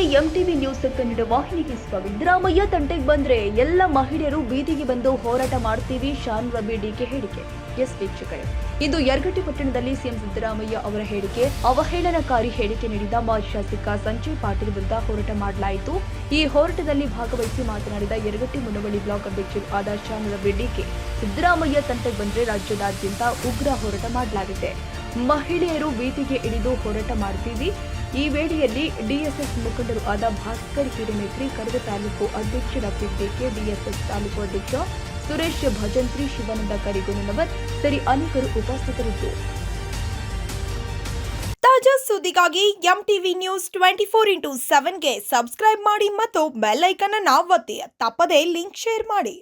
ಕನ್ನಡ ವಾಹಿನಿಗೆ ಸಿದ್ದರಾಮಯ್ಯ ತಂಟೆಗೆ ಬಂದ್ರೆ ಎಲ್ಲ ಮಹಿಳೆಯರು ಬೀದಿಗೆ ಬಂದು ಹೋರಾಟ ಮಾಡ್ತೀವಿ, ಶಾನ್ ರವಿ ಡಿಕೆ ಹೇಳಿಕೆ. ಎಸ್ ವೀಕ್ಷಕರೇ, ಇದು ಯರಗಟ್ಟಿ ಪಟ್ಟಣದಲ್ಲಿ ಸಿಎಂ ಸಿದ್ದರಾಮಯ್ಯ ಅವರ ಹೇಳಿಕೆ. ಅವಹೇಳನಕಾರಿ ಹೇಳಿಕೆ ನೀಡಿದ ಮಾಜಿ ಶಾಸಕ ಸಂಜಯ್ ಪಾಟೀಲ್ ವಿರುದ್ಧ ಹೋರಾಟ ಮಾಡಲಾಯಿತು. ಈ ಹೋರಾಟದಲ್ಲಿ ಭಾಗವಹಿಸಿ ಮಾತನಾಡಿದ ಯರಗಟ್ಟಿ ಮುನವಳ್ಳಿ ಬ್ಲಾಕ್ ಅಧ್ಯಕ್ಷ ಆದ ಶಾನ್ ರವಿ ಡಿಕೆ, ಸಿದ್ದರಾಮಯ್ಯ ತಂಟೆಗೆ ಬಂದ್ರೆ ರಾಜ್ಯದಾದ್ಯಂತ ಉಗ್ರ ಹೋರಾಟ ಮಾಡಲಾಗಿದೆ ಮಹಿಳೆಯರು ಬೀದಿಗೆ ಇಳಿದು ಹೋರಾಟ ಮಾಡ್ತೀವಿ ಈ ವೇಳೆಯಲ್ಲಿ ಡಿಎಸ್ಎಸ್ ಮುಖಂಡರು ಆದ ಭಾಸ್ಕರ್ ಹಿರೇಮೇತ್ರಿ ಕರಗ ತಾಲೂಕು ಅಧ್ಯಕ್ಷ ಡಾಕ್ಟರ್ ಡಿಕೆ ಡಿಎಸ್ಎಸ್ ತಾಲೂಕು ಅಧ್ಯಕ್ಷ ಸುರೇಶ್ ಭಜಂತ್ರಿ ಶಿವಾನಂದ ಕರಿಗುಣನವರ್ ಸರಿ ಅನೇಕರು ಉಪಸ್ಥಿತರಿದ್ದರು ತಾಜಾ ಸುದ್ದಿಗಾಗಿ M TV news twenty four into ಸೆವೆನ್ಗೆ subscribe ಮಾಡಿ ಮತ್ತು ಬೆಲ್ ಐಕನ್ ಅನ್ನು ಒತ್ತಿ. ತಪ್ಪದೇ ಲಿಂಕ್ ಶೇರ್ ಮಾಡಿ.